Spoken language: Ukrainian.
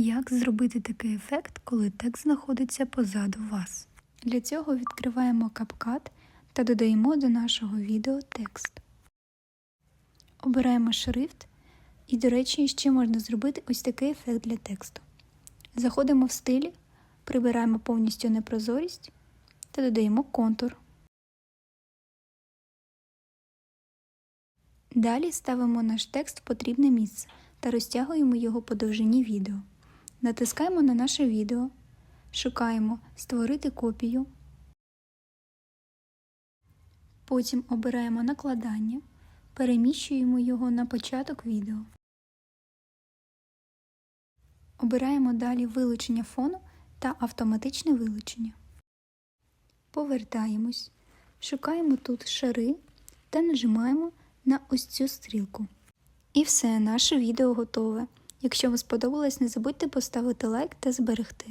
Як зробити такий ефект, коли текст знаходиться позаду вас? Для цього відкриваємо CapCut та додаємо до нашого відео текст. Обираємо шрифт і, до речі, ще можна зробити ось такий ефект для тексту. Заходимо в стиль, прибираємо повністю непрозорість та додаємо контур. Далі ставимо наш текст в потрібне місце та розтягуємо його по довжині відео. Натискаємо на наше відео, шукаємо Створити копію. Потім обираємо накладання, переміщуємо його на початок відео. Обираємо далі вилучення фону та автоматичне вилучення. Повертаємось, шукаємо тут шари та нажимаємо на ось цю стрілку. І все, наше відео готове. Якщо вам сподобалось, не забудьте поставити лайк та зберегти.